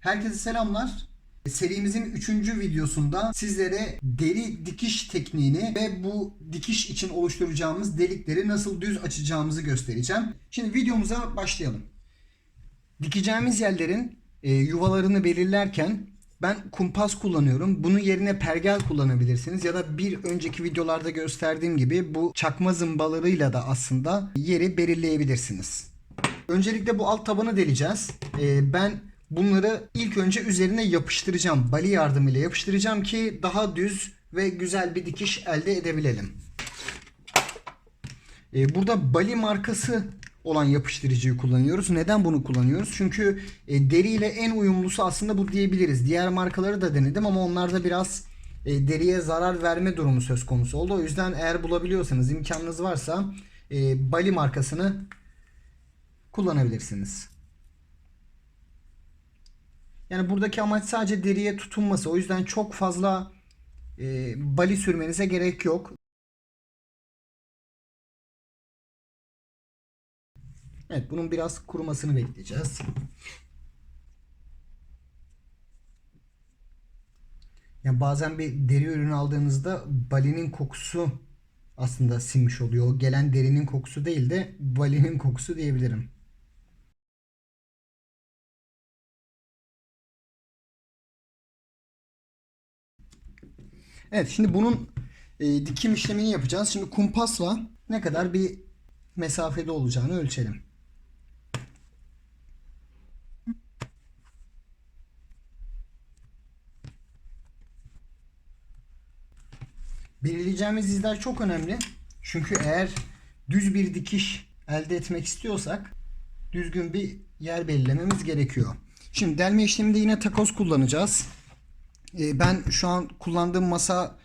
Herkese selamlar. Serimizin 3. videosunda sizlere deri dikiş tekniğini ve bu dikiş için oluşturacağımız delikleri nasıl düz açacağımızı göstereceğim. Şimdi videomuza başlayalım. Dikeceğimiz yerlerin e, yuvalarını belirlerken ben kumpas kullanıyorum. Bunun yerine pergel kullanabilirsiniz ya da bir önceki videolarda gösterdiğim gibi bu çakma zımbalarıyla da aslında yeri belirleyebilirsiniz. Öncelikle bu alt tabanı deleceğiz. Ee, ben bunları ilk önce üzerine yapıştıracağım. Bali yardımıyla yapıştıracağım ki daha düz ve güzel bir dikiş elde edebilelim. Ee, burada Bali markası olan yapıştırıcıyı kullanıyoruz. Neden bunu kullanıyoruz? Çünkü e, deriyle en uyumlusu aslında bu diyebiliriz. Diğer markaları da denedim ama onlarda biraz e, deriye zarar verme durumu söz konusu oldu. O yüzden eğer bulabiliyorsanız, imkanınız varsa e, Bali markasını kullanabilirsiniz. Yani buradaki amaç sadece deriye tutunması. O yüzden çok fazla e, bali sürmenize gerek yok. Evet bunun biraz kurumasını bekleyeceğiz. Yani bazen bir deri ürünü aldığınızda balinin kokusu aslında sinmiş oluyor. Gelen derinin kokusu değil de balinin kokusu diyebilirim. Evet şimdi bunun e, dikim işlemini yapacağız. Şimdi kumpasla ne kadar bir mesafede olacağını ölçelim. Belirleyeceğimiz izler çok önemli. Çünkü eğer düz bir dikiş elde etmek istiyorsak düzgün bir yer belirlememiz gerekiyor. Şimdi delme işleminde yine takoz kullanacağız. Ee, ben şu an kullandığım masa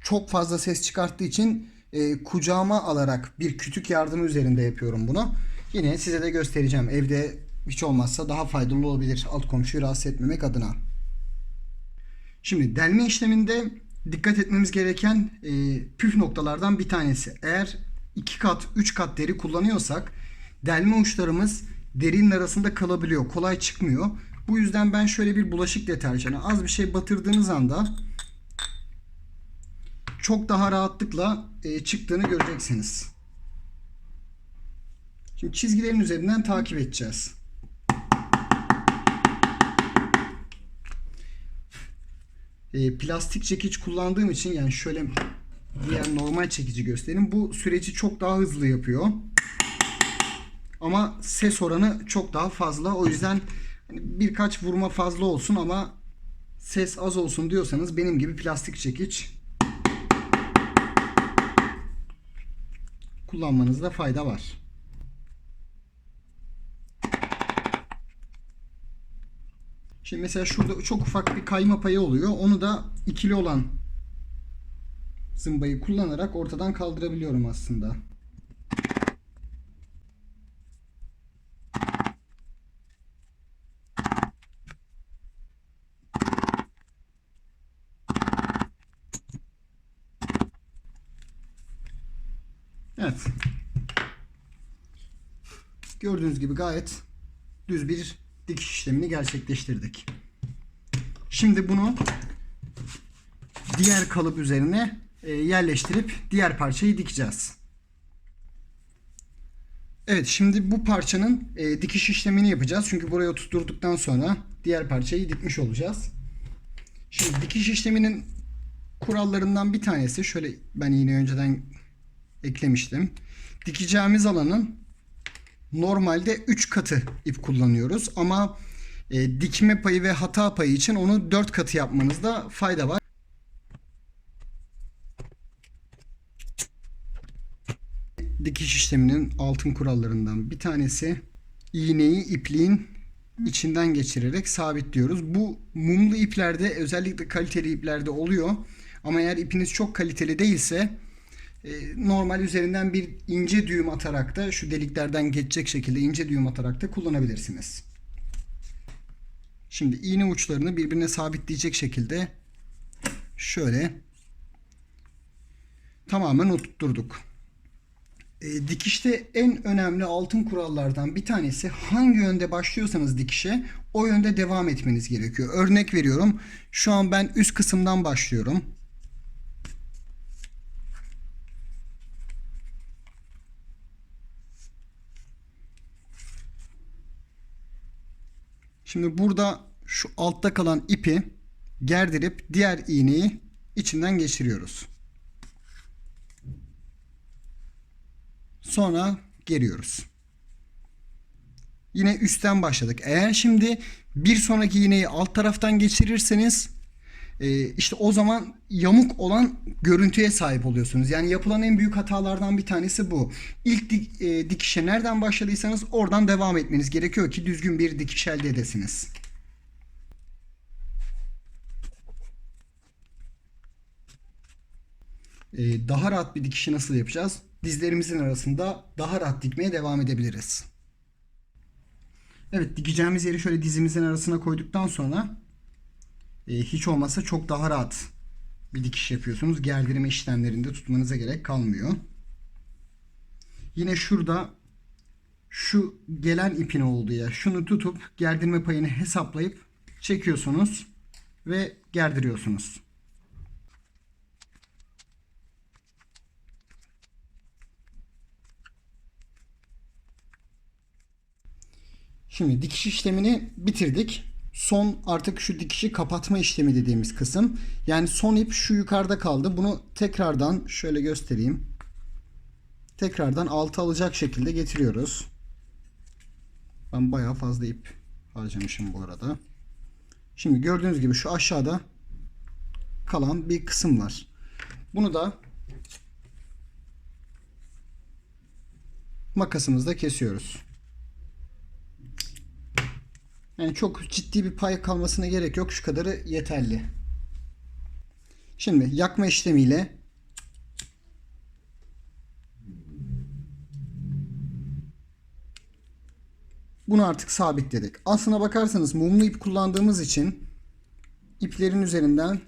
çok fazla ses çıkarttığı için e, kucağıma alarak bir kütük yardımı üzerinde yapıyorum bunu. Yine size de göstereceğim. Evde hiç olmazsa daha faydalı olabilir. Alt komşuyu rahatsız etmemek adına. Şimdi delme işleminde dikkat etmemiz gereken e, püf noktalardan bir tanesi. Eğer 2 kat 3 kat deri kullanıyorsak delme uçlarımız derinin arasında kalabiliyor. Kolay çıkmıyor. Bu yüzden ben şöyle bir bulaşık deterjanı az bir şey batırdığınız anda çok daha rahatlıkla e, çıktığını göreceksiniz. Şimdi çizgilerin üzerinden takip edeceğiz. E, plastik çekiç kullandığım için yani şöyle diğer normal çekici göstereyim. Bu süreci çok daha hızlı yapıyor. Ama ses oranı çok daha fazla. O yüzden birkaç vurma fazla olsun ama ses az olsun diyorsanız benim gibi plastik çekiç kullanmanızda fayda var. Şimdi mesela şurada çok ufak bir kayma payı oluyor. Onu da ikili olan zımbayı kullanarak ortadan kaldırabiliyorum aslında. Evet. Gördüğünüz gibi gayet düz bir dikiş işlemini gerçekleştirdik. Şimdi bunu diğer kalıp üzerine e, yerleştirip diğer parçayı dikeceğiz. Evet şimdi bu parçanın e, dikiş işlemini yapacağız. Çünkü buraya oturttuktan sonra diğer parçayı dikmiş olacağız. Şimdi dikiş işleminin kurallarından bir tanesi şöyle ben yine önceden eklemiştim. Dikeceğimiz alanın normalde 3 katı ip kullanıyoruz ama e, dikme payı ve hata payı için onu 4 katı yapmanızda fayda var. Dikiş işleminin altın kurallarından bir tanesi iğneyi ipliğin içinden geçirerek sabitliyoruz. Bu mumlu iplerde özellikle kaliteli iplerde oluyor. Ama eğer ipiniz çok kaliteli değilse normal üzerinden bir ince düğüm atarak da şu deliklerden geçecek şekilde ince düğüm atarak da kullanabilirsiniz. Şimdi iğne uçlarını birbirine sabitleyecek şekilde şöyle tamamen oturtturduk. E, dikişte en önemli altın kurallardan bir tanesi hangi yönde başlıyorsanız dikişe o yönde devam etmeniz gerekiyor. Örnek veriyorum. Şu an ben üst kısımdan başlıyorum. Şimdi burada şu altta kalan ipi gerdirip diğer iğneyi içinden geçiriyoruz. Sonra geriyoruz. Yine üstten başladık. Eğer şimdi bir sonraki iğneyi alt taraftan geçirirseniz e, işte o zaman yamuk olan görüntüye sahip oluyorsunuz. Yani yapılan en büyük hatalardan bir tanesi bu. İlk dik, e, dikişe nereden başladıysanız oradan devam etmeniz gerekiyor ki düzgün bir dikiş elde edesiniz. E, daha rahat bir dikişi nasıl yapacağız? Dizlerimizin arasında daha rahat dikmeye devam edebiliriz. Evet dikeceğimiz yeri şöyle dizimizin arasına koyduktan sonra hiç olmazsa çok daha rahat bir dikiş yapıyorsunuz. Gerdirme işlemlerinde tutmanıza gerek kalmıyor. Yine şurada şu gelen ipin olduğu yer şunu tutup gerdirme payını hesaplayıp çekiyorsunuz ve gerdiriyorsunuz. Şimdi dikiş işlemini bitirdik. Son artık şu dikişi kapatma işlemi dediğimiz kısım. Yani son ip şu yukarıda kaldı. Bunu tekrardan şöyle göstereyim. Tekrardan altı alacak şekilde getiriyoruz. Ben bayağı fazla ip harcamışım bu arada. Şimdi gördüğünüz gibi şu aşağıda kalan bir kısım var. Bunu da makasımızla kesiyoruz. Yani çok ciddi bir pay kalmasına gerek yok. Şu kadarı yeterli. Şimdi yakma işlemiyle bunu artık sabitledik. Aslına bakarsanız mumlu ip kullandığımız için iplerin üzerinden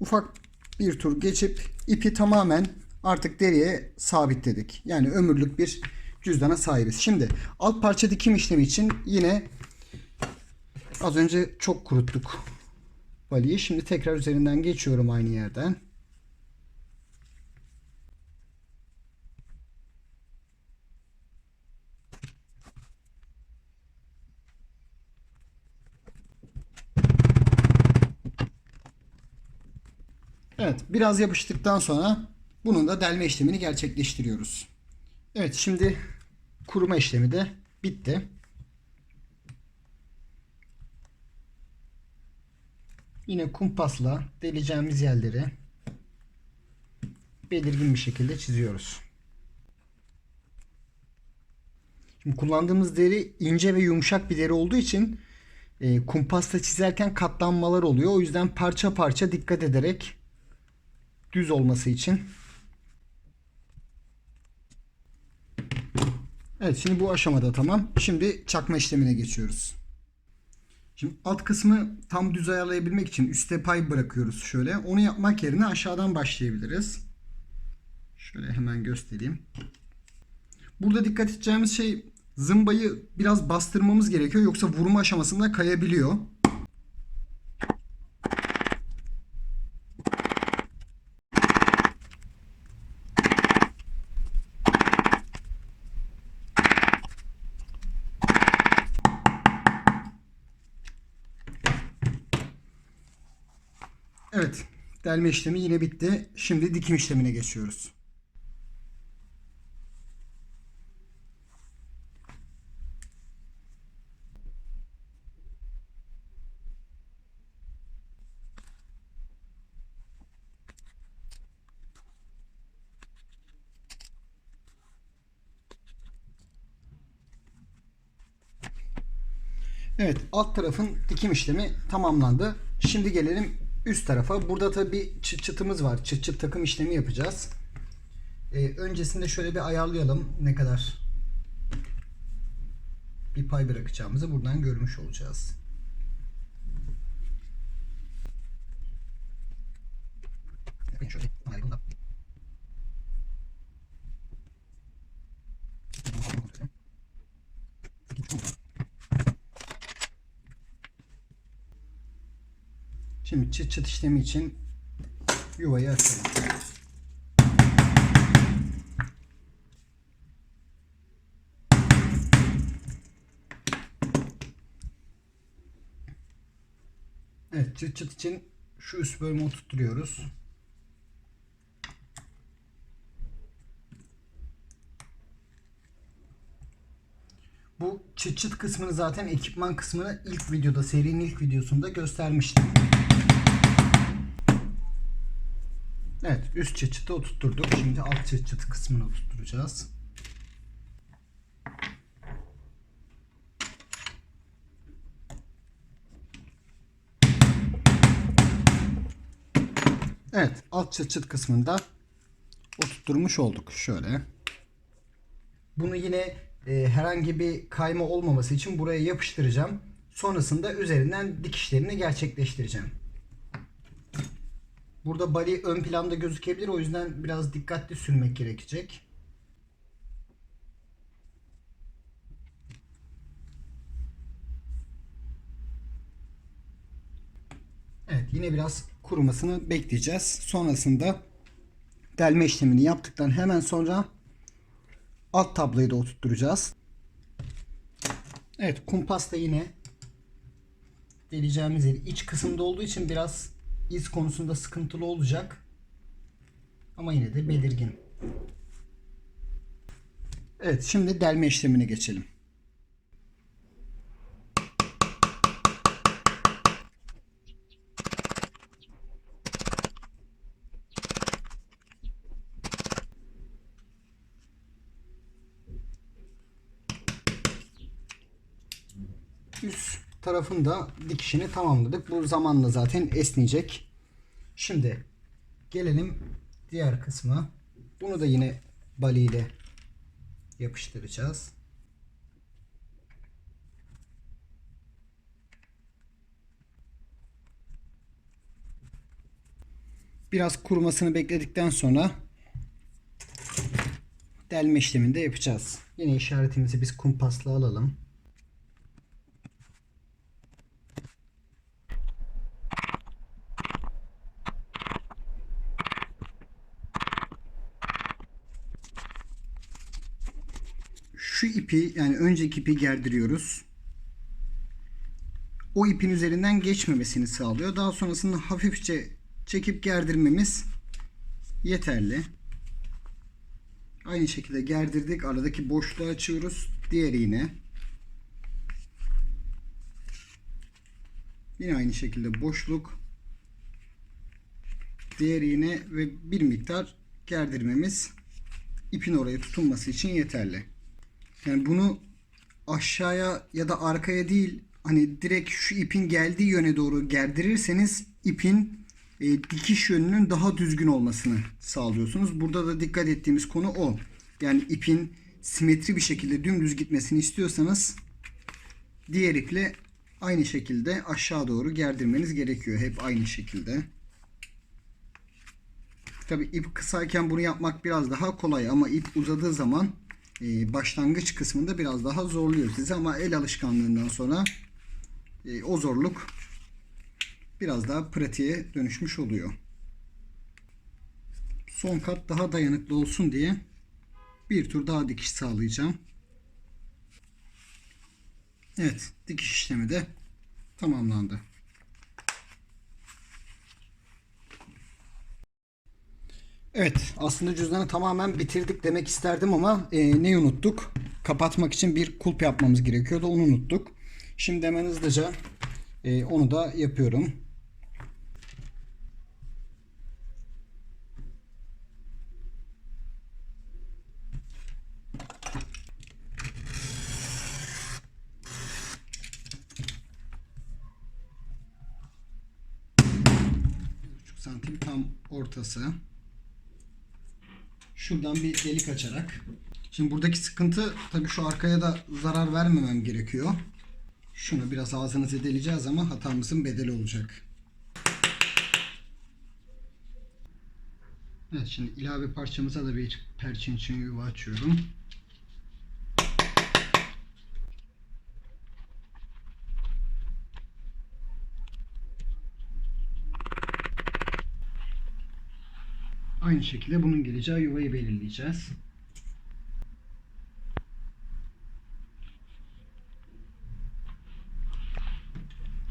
ufak bir tur geçip ipi tamamen artık deriye sabitledik. Yani ömürlük bir cüzdana sahibiz. Şimdi alt parça dikim işlemi için yine az önce çok kuruttuk baliyi. Şimdi tekrar üzerinden geçiyorum aynı yerden. Evet biraz yapıştıktan sonra bunun da delme işlemini gerçekleştiriyoruz. Evet şimdi kuruma işlemi de bitti. Yine kumpasla deleceğimiz yerleri belirgin bir şekilde çiziyoruz. Şimdi kullandığımız deri ince ve yumuşak bir deri olduğu için e, kumpasla çizerken katlanmalar oluyor. O yüzden parça parça dikkat ederek düz olması için Evet şimdi bu aşamada tamam. Şimdi çakma işlemine geçiyoruz. Şimdi alt kısmı tam düz ayarlayabilmek için üstte pay bırakıyoruz şöyle. Onu yapmak yerine aşağıdan başlayabiliriz. Şöyle hemen göstereyim. Burada dikkat edeceğimiz şey zımbayı biraz bastırmamız gerekiyor. Yoksa vurma aşamasında kayabiliyor. Evet. Delme işlemi yine bitti. Şimdi dikim işlemine geçiyoruz. Evet alt tarafın dikim işlemi tamamlandı. Şimdi gelelim üst tarafa. Burada tabi çıt çıtımız var. Çıt çıt takım işlemi yapacağız. Ee, öncesinde şöyle bir ayarlayalım ne kadar bir pay bırakacağımızı buradan görmüş olacağız. Şimdi çıt çıt işlemi için yuvayı açalım. Evet çıt çıt için şu üst bölümü oturtuyoruz. Bu çıt çıt kısmını zaten ekipman kısmını ilk videoda serinin ilk videosunda göstermiştim. Evet üst çıt çıtı oturtturduk. Şimdi alt çıt çıt kısmını oturtturacağız. Evet alt çıt çıt kısmında oturtturmuş olduk. Şöyle. Bunu yine e, herhangi bir kayma olmaması için buraya yapıştıracağım. Sonrasında üzerinden dikişlerini gerçekleştireceğim. Burada bali ön planda gözükebilir. O yüzden biraz dikkatli sürmek gerekecek. Evet yine biraz kurumasını bekleyeceğiz. Sonrasında delme işlemini yaptıktan hemen sonra alt tablayı da oturtturacağız. Evet kumpas da yine deleceğimiz yer iç kısımda olduğu için biraz iz konusunda sıkıntılı olacak. Ama yine de belirgin. Evet şimdi delme işlemine geçelim. üst tarafın da dikişini tamamladık. Bu zamanla zaten esneyecek. Şimdi gelelim diğer kısma. Bunu da yine bali ile yapıştıracağız. Biraz kurumasını bekledikten sonra delme işlemini de yapacağız. Yine işaretimizi biz kumpasla alalım. şu ipi yani önceki ipi gerdiriyoruz. O ipin üzerinden geçmemesini sağlıyor. Daha sonrasında hafifçe çekip gerdirmemiz yeterli. Aynı şekilde gerdirdik. Aradaki boşluğu açıyoruz. Diğer iğne. Yine aynı şekilde boşluk. Diğer iğne ve bir miktar gerdirmemiz ipin oraya tutunması için yeterli. Yani bunu aşağıya ya da arkaya değil hani direkt şu ipin geldiği yöne doğru gerdirirseniz ipin e, dikiş yönünün daha düzgün olmasını sağlıyorsunuz. Burada da dikkat ettiğimiz konu o. Yani ipin simetri bir şekilde dümdüz gitmesini istiyorsanız diğer iple aynı şekilde aşağı doğru gerdirmeniz gerekiyor. Hep aynı şekilde. Tabi ip kısayken bunu yapmak biraz daha kolay ama ip uzadığı zaman başlangıç kısmında biraz daha zorluyor sizi ama el alışkanlığından sonra e, o zorluk biraz daha pratiğe dönüşmüş oluyor. Son kat daha dayanıklı olsun diye bir tur daha dikiş sağlayacağım. Evet dikiş işlemi de tamamlandı. Evet aslında cüzdanı tamamen bitirdik demek isterdim ama e, neyi unuttuk? Kapatmak için bir kulp yapmamız gerekiyordu onu unuttuk. Şimdi hemen hızlıca e, onu da yapıyorum. santim tam ortası şuradan bir delik açarak. Şimdi buradaki sıkıntı tabii şu arkaya da zarar vermemem gerekiyor. Şunu biraz ağzını zedeleyeceğiz ama hatamızın bedeli olacak. Evet şimdi ilave parçamıza da bir perçin için yuva açıyorum. Aynı şekilde bunun geleceği yuvayı belirleyeceğiz.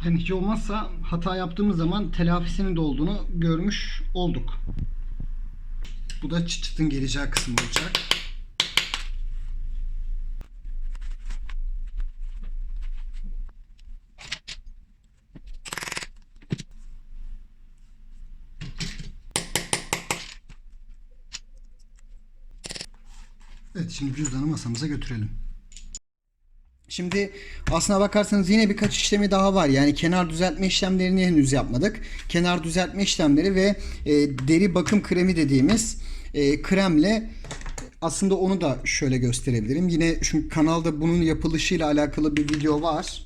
Yani hiç olmazsa hata yaptığımız zaman telafisinin de olduğunu görmüş olduk. Bu da çıt çıtın geleceği kısım olacak. Evet şimdi cüzdanı masamıza götürelim. Şimdi aslına bakarsanız yine birkaç işlemi daha var. Yani kenar düzeltme işlemlerini henüz yapmadık. Kenar düzeltme işlemleri ve e, deri bakım kremi dediğimiz e, kremle aslında onu da şöyle gösterebilirim. Yine şu kanalda bunun yapılışıyla alakalı bir video var.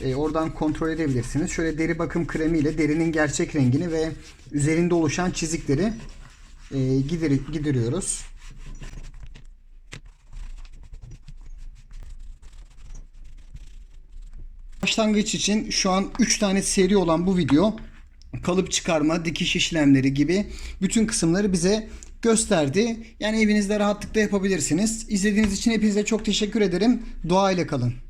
E, oradan kontrol edebilirsiniz. Şöyle deri bakım kremiyle derinin gerçek rengini ve üzerinde oluşan çizikleri e, gider- gideriyoruz. Başlangıç için şu an 3 tane seri olan bu video kalıp çıkarma, dikiş işlemleri gibi bütün kısımları bize gösterdi. Yani evinizde rahatlıkla yapabilirsiniz. İzlediğiniz için hepinize çok teşekkür ederim. Dua ile kalın.